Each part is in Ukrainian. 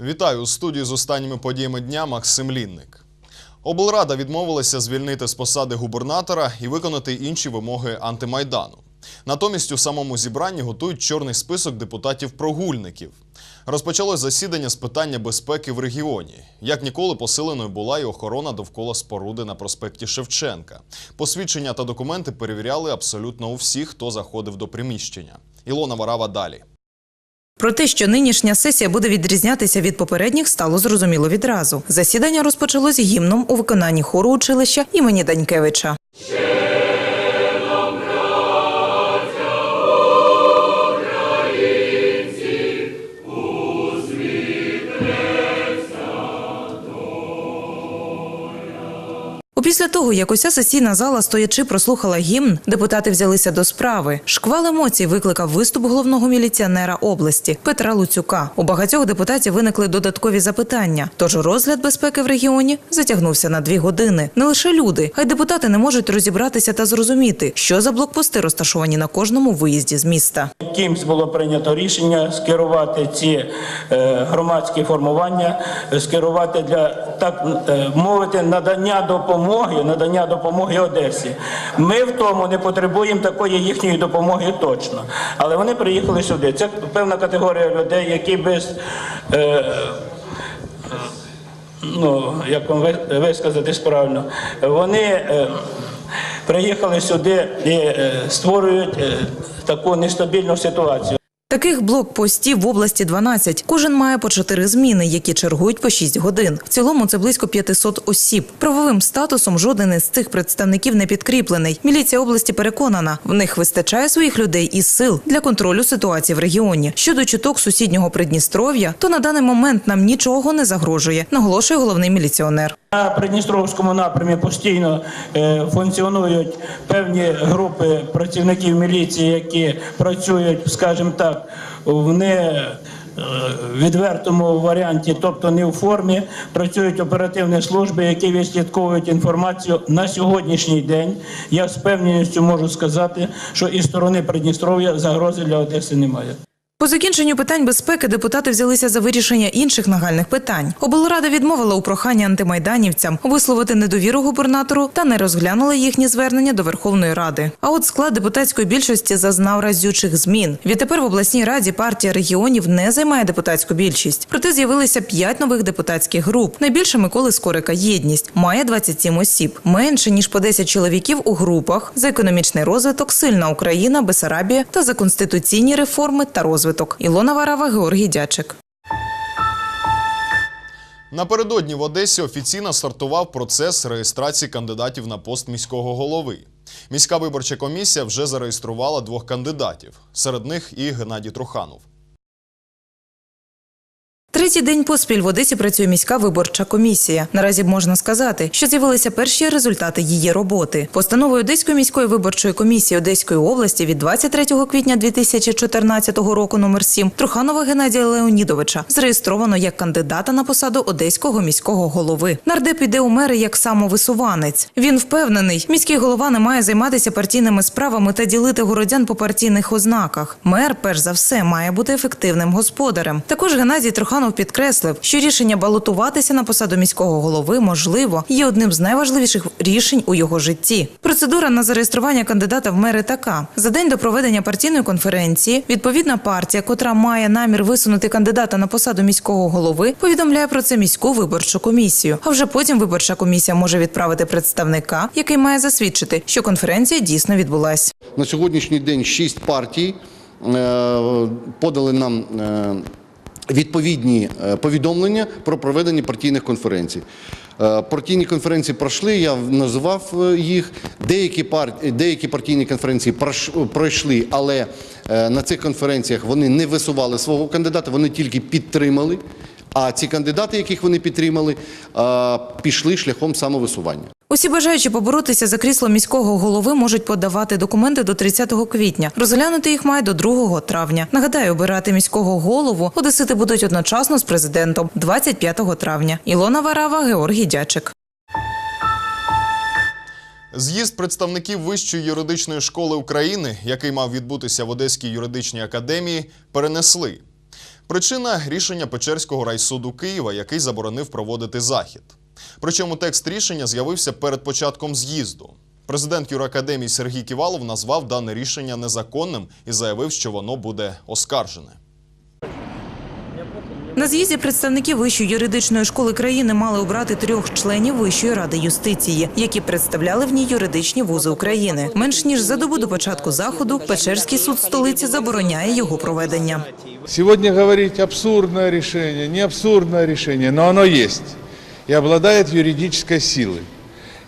Вітаю у студії з останніми подіями дня Максим Лінник. Облрада відмовилася звільнити з посади губернатора і виконати інші вимоги антимайдану. Натомість у самому зібранні готують чорний список депутатів-прогульників. Розпочалось засідання з питання безпеки в регіоні. Як ніколи посиленою була і охорона довкола споруди на проспекті Шевченка. Посвідчення та документи перевіряли абсолютно у всіх, хто заходив до приміщення. Ілона Варава далі. Про те, що нинішня сесія буде відрізнятися від попередніх, стало зрозуміло відразу. Засідання розпочалось гімном у виконанні хору училища імені Данькевича. Опісля того, як уся сесійна зала стоячи прослухала гімн, депутати взялися до справи. Шквал емоцій викликав виступ головного міліціонера області Петра Луцюка. У багатьох депутатів виникли додаткові запитання. Тож розгляд безпеки в регіоні затягнувся на дві години. Не лише люди, а й депутати не можуть розібратися та зрозуміти, що за блокпости розташовані на кожному виїзді з міста. Кимсь було прийнято рішення скерувати ці е, громадські формування, е, скерувати для так е, мовити надання допомоги, надання допомоги Одесі. Ми в тому не потребуємо такої їхньої допомоги точно. Але вони приїхали сюди. Це певна категорія людей, які без. Е, ну, як вам ви- висказатись правильно, вони е, приїхали сюди і е, створюють е, таку нестабільну ситуацію. Таких блокпостів в області 12. Кожен має по чотири зміни, які чергують по 6 годин. В цілому це близько 500 осіб. Правовим статусом жоден із цих представників не підкріплений. Міліція області переконана, в них вистачає своїх людей і сил для контролю ситуації в регіоні. Щодо чуток сусіднього Придністров'я, то на даний момент нам нічого не загрожує, наголошує головний міліціонер. На Придністровському напрямі постійно е, функціонують певні групи працівників міліції, які працюють, скажімо так, в не е, відвертому варіанті, тобто не в формі, працюють оперативні служби, які відслідковують інформацію на сьогоднішній день. Я з певністю можу сказати, що із сторони Придністров'я загрози для Одеси немає. По закінченню питань безпеки депутати взялися за вирішення інших нагальних питань. Облрада відмовила у проханні антимайданівцям висловити недовіру губернатору та не розглянула їхні звернення до Верховної Ради. А от склад депутатської більшості зазнав разючих змін. Відтепер в обласній раді партія регіонів не займає депутатську більшість. Проте з'явилися п'ять нових депутатських груп. Найбільше Миколи Скорика єдність має 27 осіб, менше ніж по 10 чоловіків у групах за економічний розвиток, сильна Україна, Бесарабія та за конституційні реформи та розвиток. Ілона Варава, Георгій Дячик. Напередодні в Одесі офіційно стартував процес реєстрації кандидатів на пост міського голови. Міська виборча комісія вже зареєструвала двох кандидатів. Серед них і Геннадій Труханов. Третій день поспіль в Одесі працює міська виборча комісія. Наразі можна сказати, що з'явилися перші результати її роботи. Постановою Одеської міської виборчої комісії Одеської області від 23 квітня 2014 року номер 7 Труханова Геннадія Леонідовича зареєстровано як кандидата на посаду одеського міського голови. Нардеп іде у мери як самовисуванець. Він впевнений, міський голова не має займатися партійними справами та ділити городян по партійних ознаках. Мер, перш за все, має бути ефективним господарем. Також Геннадій Труханов підкреслив, що рішення балотуватися на посаду міського голови можливо є одним з найважливіших рішень у його житті. Процедура на зареєстрування кандидата в мери така: за день до проведення партійної конференції відповідна партія, котра має намір висунути кандидата на посаду міського голови, повідомляє про це міську виборчу комісію. А вже потім виборча комісія може відправити представника, який має засвідчити, що конференція дійсно відбулась. На сьогоднішній день шість партій е, подали нам е, відповідні е, повідомлення про проведення партійних конференцій. Е, Партійні конференції пройшли, я називав е, їх. Деякі, пар... Деякі партійні конференції пройшли, але на цих конференціях вони не висували свого кандидата, вони тільки підтримали. А ці кандидати, яких вони підтримали, пішли шляхом самовисування. Усі бажаючі поборотися за крісло міського голови можуть подавати документи до 30 квітня. Розглянути їх має до 2 травня. Нагадаю, обирати міського голову одесити будуть одночасно з президентом 25 травня. Ілона Варава, Георгій Дячик. З'їзд представників Вищої юридичної школи України, який мав відбутися в Одеській юридичній академії, перенесли. Причина рішення Печерського райсуду Києва, який заборонив проводити захід. Причому текст рішення з'явився перед початком з'їзду. Президент юракадемії Сергій Ківалов назвав дане рішення незаконним і заявив, що воно буде оскаржене. На з'їзді представники Вищої юридичної школи країни мали обрати трьох членів Вищої ради юстиції, які представляли в ній юридичні вузи України. Менш ніж за добу до початку заходу Печерський суд столиці забороняє його проведення. Сегодня говорить абсурдное решение, не абсурдное решение, но оно есть и обладает юридической силой.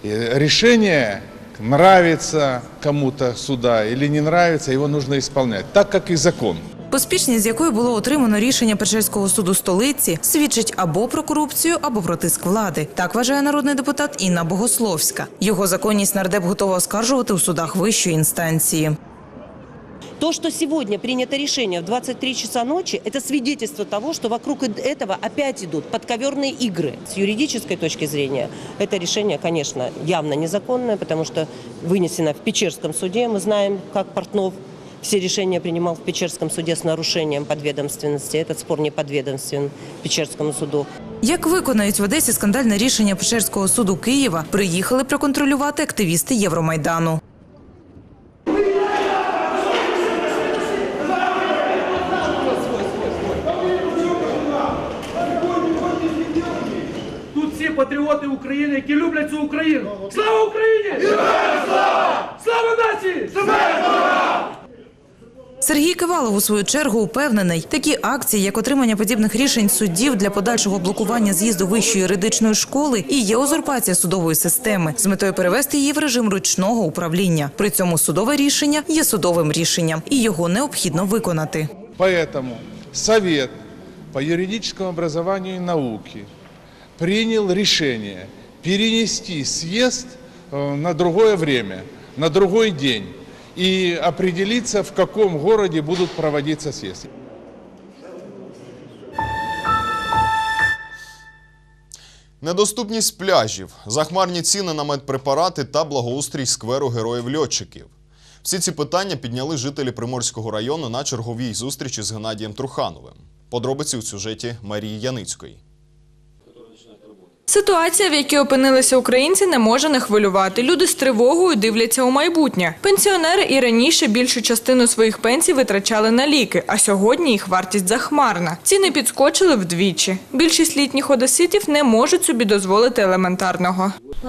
И решение нравится кому-то суда или не нравится, его нужно исполнять, так как и закон. Поспішність, з якою було отримано рішення Печерського суду столиці, свідчить або про корупцію, або про тиск влади. Так вважає народний депутат Інна Богословська. Його законність нардеп готова оскаржувати у судах вищої інстанції. То, что сегодня принято решение в 23 часа ночи, это свидетельство того, что вокруг этого опять идут подковерные игры. С юридической точки зрения это решение, конечно, явно незаконное, потому что вынесено в Печерском суде. Мы знаем, как Портнов все решения принимал в Печерском суде с нарушением подведомственности. Этот спор не подведомствен Печерскому суду. Як виконають в Одесі скандальне рішення Печерського суду Києва, приїхали проконтролювати активісти Євромайдану. Патріоти України, які люблять цю Україну. Слава Україні! слава! Слава нації! Сергій Кивалов у свою чергу упевнений, такі акції, як отримання подібних рішень суддів для подальшого блокування з'їзду вищої юридичної школи, і є узурпація судової системи з метою перевести її в режим ручного управління. При цьому судове рішення є судовим рішенням, і його необхідно виконати. Поэтому Совет по юридическому образованию и науке принял решение перенести съезд э, на другое время, на другой день и определиться, в каком городе будут проводиться съезды. Недоступність пляжів, захмарні ціни на медпрепарати та благоустрій скверу героїв-льотчиків. Всі ці питання підняли жителі Приморського району на черговій зустрічі з Геннадієм Трухановим. Подробиці у сюжеті Марії Яницької. Ситуація, в якій опинилися українці, не може не хвилювати. Люди з тривогою дивляться у майбутнє. Пенсіонери і раніше більшу частину своїх пенсій витрачали на ліки, а сьогодні їх вартість захмарна. Ціни підскочили вдвічі. Більшість літніх одеситів не можуть собі дозволити елементарного. В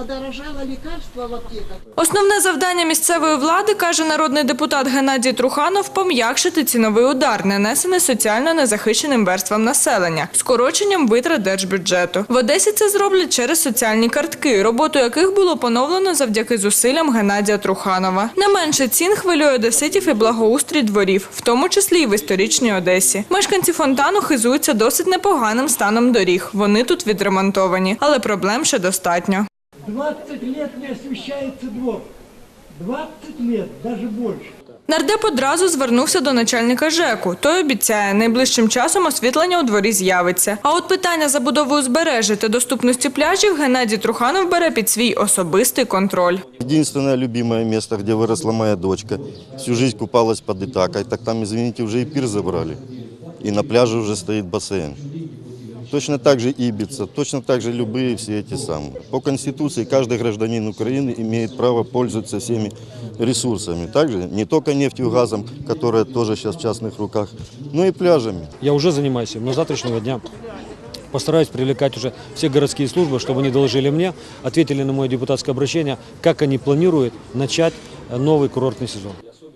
аптеках. Основне завдання місцевої влади, каже народний депутат Геннадій Труханов, пом'якшити ціновий удар, нанесений соціально незахищеним верствам населення, скороченням витрат держбюджету. В Одесі це зроблять через соціальні картки, роботу яких було поновлено завдяки зусиллям Геннадія Труханова. Не менше цін хвилює одеситів і благоустрій дворів, в тому числі і в історичній Одесі. Мешканці фонтану хизуються досить непоганим станом доріг. Вони тут відремонтовані, але проблем ще достатньо. 20 лет не освещается двор. 20 лет, даже больше. Нардеп одразу звернувся до начальника ЖЕКу. Той обіцяє, найближчим часом освітлення у дворі з'явиться. А от питання забудови узбережжя та доступності пляжів Геннадій Труханов бере під свій особистий контроль. Единственное любимое место, где выросла моя дочка. Всю жизнь купалась под Итакой. Так там, извините, уже и пир забрали. И на пляже уже стоит бассейн. Точно так же Ибица, точно так же любые все эти самые. По Конституции каждый гражданин Украины имеет право пользоваться всеми ресурсами. Также не только нефтью, газом, которая тоже сейчас в частных руках, но и пляжами. Я уже занимаюсь им, но завтрашнего дня постараюсь привлекать уже все городские службы, чтобы они доложили мне, ответили на мое депутатское обращение, как они планируют начать новый курортный сезон.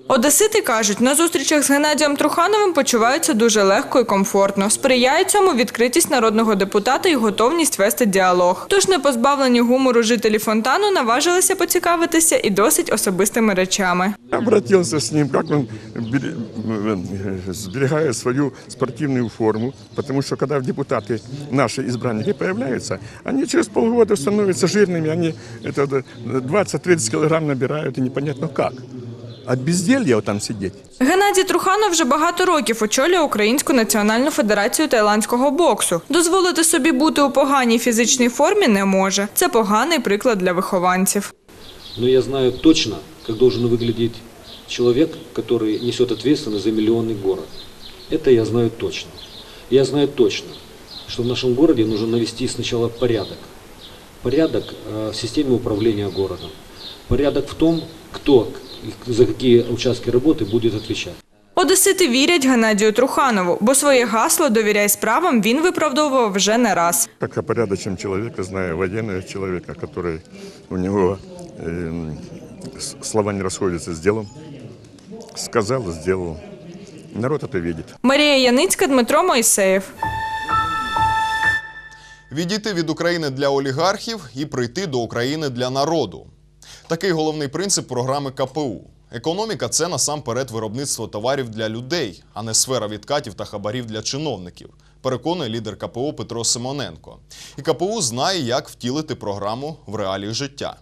Одесити кажуть, на зустрічах з Геннадієм Трухановим почуваються дуже легко і комфортно. Сприяє цьому відкритість народного депутата і готовність вести діалог. Тож не позбавлені гумору жителі фонтану наважилися поцікавитися і досить особистими речами. Обратился с ним, как он бере- э, сберегает свою спортивную форму, потому что когда депутаты, наши избранники появляются, они через полгода становятся жирными, они это, 20-30 килограмм набирают, и непонятно как. От безделья вот там сидеть. Геннадій Труханов вже багато років очолює Українську національну федерацію тайландського боксу. Дозволити собі бути у поганій фізичній формі не може. Це поганий приклад для вихованців. Но я знаю точно, как должен выглядеть человек, который несет ответственность за миллионный город. Это я знаю точно. Я знаю точно, что в нашем городе нужно навести сначала порядок. Порядок э, в системе управления городом. Порядок в том, кто и за какие участки работы будет отвечать. Одесити вірять Геннадію Труханову, бо своє гасло «Довіряй справам» він виправдовував вже не раз. Как опорядочен человека, знаю военного человека, который у него э, с- слова не расходятся с делом. Сказал, сделал. Народ это видит. Марія Яницька, Дмитро Моїсеєв. Відійти від України для олігархів і прийти до України для народу. Такий головний принцип програми КПУ. Економіка це насамперед виробництво товарів для людей, а не сфера відкатів та хабарів для чиновників. Переконує лідер КПУ Петро Симоненко. І КПУ знає, як втілити програму в реалії життя.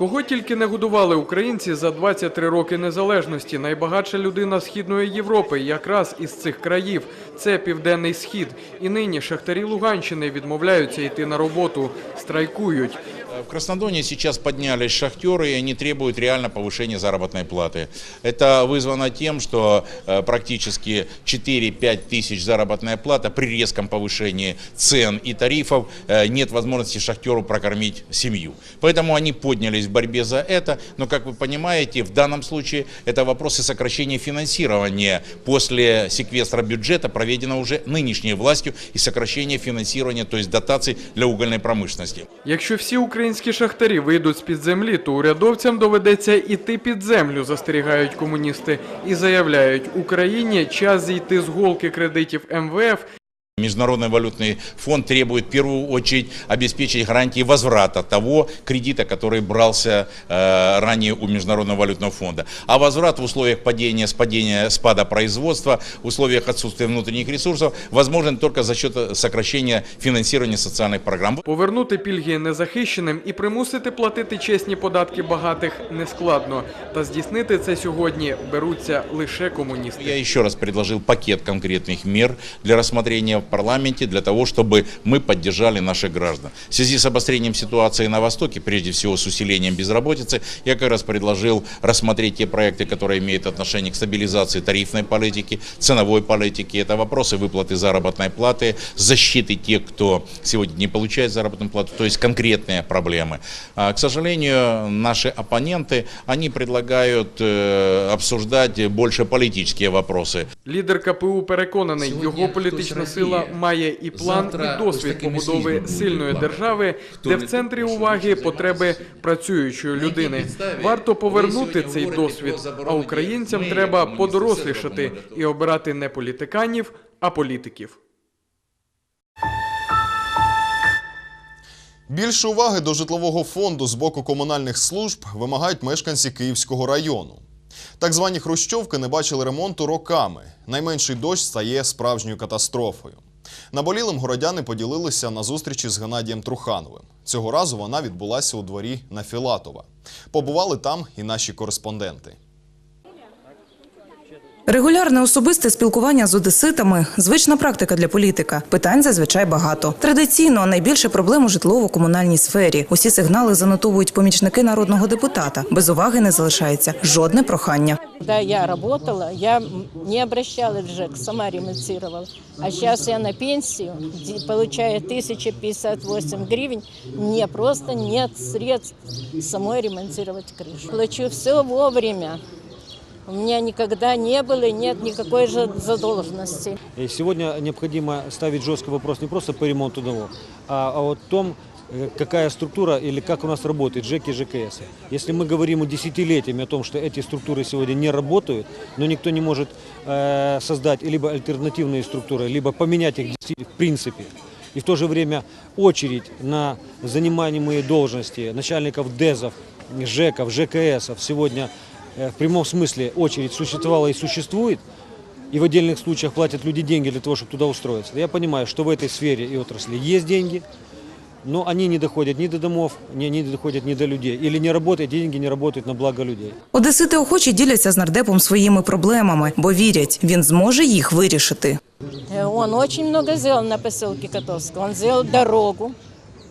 Кого тільки не годували українці за 23 роки незалежності. Найбагатша людина Східної Європи якраз із цих країв. Це Південний Схід. І нині шахтарі Луганщини відмовляються йти на роботу, страйкують. В Краснодоне сейчас поднялись шахтеры, и они требуют реально повышения заработной платы. Это вызвано тем, что э, практически 4-5 тысяч заработная плата при резком повышении цен и тарифов э, нет возможности шахтеру прокормить семью. Поэтому они поднялись в борьбе за это, но, как вы понимаете, в данном случае это вопросы сокращения финансирования после секвестра бюджета, проведенного уже нынешней властью, и сокращения финансирования, то есть дотаций для угольной промышленности. Якщо всі українські шахтарі вийдуть з-під землі, то урядовцям доведеться іти під землю, застерігають комуністи. І заявляють, Україні час зійти з голки кредитів МВФ Международный валютный фонд требует в первую очередь обеспечить гарантии возврата того кредита, который брался э, ранее у Международного валютного фонда. А возврат в условиях падения, спадения, спада производства, в условиях отсутствия внутренних ресурсов возможен только за счет сокращения финансирования социальных программ. Повернути пільги незахищеним і примусити платити чесні податки багатих нескладно. Та здійснити це сьогодні беруться лише комуністи. Я еще раз предложил пакет конкретных мер для рассмотрения в Парламенте, для того, чтобы мы поддержали наших граждан. В связи с обострением ситуации на Востоке, прежде всего с усилением безработицы, я как раз предложил рассмотреть те проекты, которые имеют отношение к стабилизации тарифной политики, ценовой политики. Это вопросы выплаты заработной платы, защиты тех, кто сегодня не получает заработную плату, то есть конкретные проблемы. А, К сожалению, наши оппоненты, они предлагают э, обсуждать больше политические вопросы. Лідер КПУ переконаний, його політична сила має і план, і досвід побудови сильної держави, де в центрі уваги потреби працюючої людини. Варто повернути цей досвід, а українцям треба подорослішати і обирати не політиканів, а політиків. Більше уваги до житлового фонду з боку комунальних служб вимагають мешканці Київського району. Так звані хрущовки не бачили ремонту роками. Найменший дощ стає справжньою катастрофою. Наболілим городяни поділилися на зустрічі з Геннадієм Трухановим. Цього разу вона відбулася у дворі на Філатова. Побували там і наші кореспонденти. Регулярне особисте спілкування з одеситами звична практика для політика. Питань зазвичай багато. Традиційно найбільше проблем у житлово-комунальній сфері. Усі сигнали занотовують помічники народного депутата. Без уваги не залишається жодне прохання. Когда я работала, я не обращалась в ЖЭК, сама ремонтировала. А сейчас я на ди- получая 1058 гривен, мне просто нет средств самой ремонтировать крышу. Плачу все вовремя. У меня никогда не было и нет никакой же задолженности. И сегодня необходимо ставить жесткий вопрос не просто по ремонту одного, а, а вот том, э, какая структура или как у нас работает ЖЭК и ЖКС. Если мы говорим десятилетиями о том, что эти структуры сегодня не работают, но никто не может э, создать либо альтернативные структуры, либо поменять их в принципе, и в то же время очередь на занимаемые должности начальников ДЭЗов, ЖЭКов, ЖКСов сегодня э, в прямом смысле очередь существовала и существует, и в отдельных случаях платят люди деньги для того, чтобы туда устроиться. Я понимаю, что в этой сфере и отрасли есть деньги, но они не доходят ни до домов, не, не доходят ни до людей. Или не работают, деньги не работают на благо людей. Одесити охочі діляться з нардепом своїми проблемами, бо вірять, він зможе їх вирішити. Э, Он очень много сделал на поселке Котовского. Он сделал дорогу,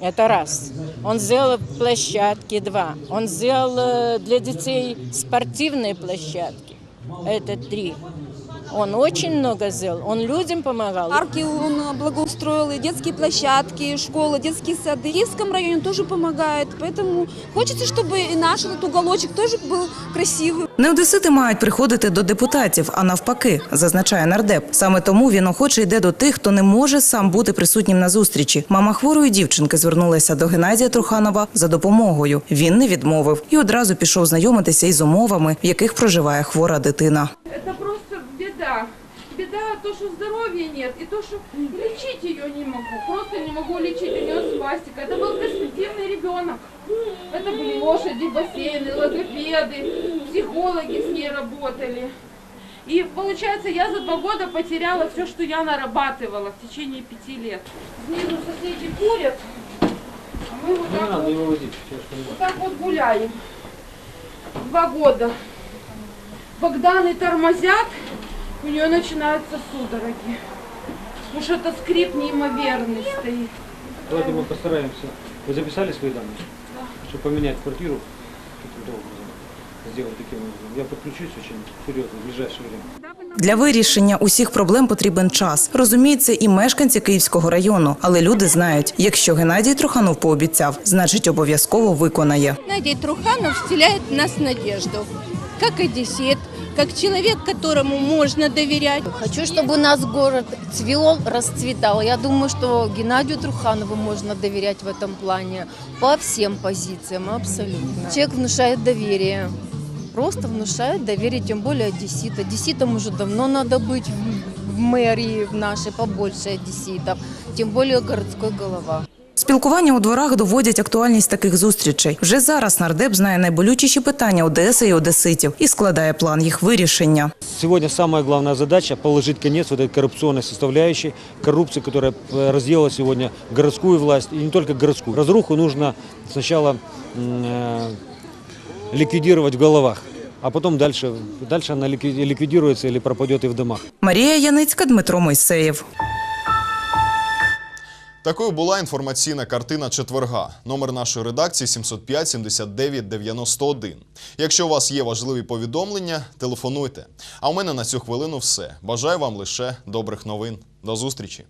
это раз. Он сделал площадки, два. Он сделал э, для детей спортивные площадки, это три. Он очень много сделал, он людям помогал. Парки он благоустроил, и детские площадки, и школы, детские сады. В Киевском районе тоже помогает, поэтому хочется, чтобы и наш этот уголочек тоже был красивый. Не одесити мають приходити до депутатів, а навпаки, зазначає нардеп. Саме тому він охоче йде до тих, хто не може сам бути присутнім на зустрічі. Мама хворої дівчинки звернулася до Геннадія Труханова за допомогою. Він не відмовив і одразу пішов знайомитися із умовами, в яких проживає хвора дитина. То, что здоровья нет, и то, что лечить ее не могу. Просто не могу лечить. У нее спастика. Это был перспективный ребенок. Это были лошади, бассейны, логопеды, психологи с ней работали. И получается, я за два года потеряла все, что я нарабатывала в течение пяти лет. Снизу соседи курят, а мы вот так вот, вывозить. вот так вот гуляем. Два года. Богданы тормозят, у нее начинаются судороги. Потому что это скрип неимоверный стоит. Давайте мы постараемся. Вы записали свои данные? Чтобы поменять квартиру каким-то образом, сделать таким образом. Я подключусь очень серьезно в ближайшее время. Для вирішення усіх проблем потрібен час. Розуміють це і мешканці Київського району. Але люди знають, якщо Геннадій Труханов пообіцяв, значить обов'язково виконає. Геннадий Труханов вселяет в нас надежду, как одессит, как человек, которому можно доверять. Хочу, чтобы у нас город цвел, расцветал. Я думаю, что Геннадию Труханову можно доверять в этом плане по всем позициям, абсолютно. Человек внушает доверие. Просто внушает доверие, тем более одессит. Одесситам уже давно надо быть в- в мэрии в нашей побольше одесситов, тем более городской голова. Спілкування у дворах доводять актуальність таких зустрічей. Вже зараз нардеп знає найболючіші питання Одеси і одеситів і складає план їх вирішення. Сегодня самая главная задача – положить конец вот этой коррупционной составляющей, коррупции, которая э, разделала сегодня городскую власть, и не только городскую. Разруху нужно сначала м, э, ликвидировать в головах, а потом дальше, дальше она ликви- ликвидируется или пропадет и в домах. Марія Яницька, Дмитро Мойсеєв. Такою була інформаційна картина четверга. Номер нашої редакції 705 79 91. Якщо у вас є важливі повідомлення, телефонуйте. А у мене на цю хвилину все. Бажаю вам лише добрих новин. До зустрічі.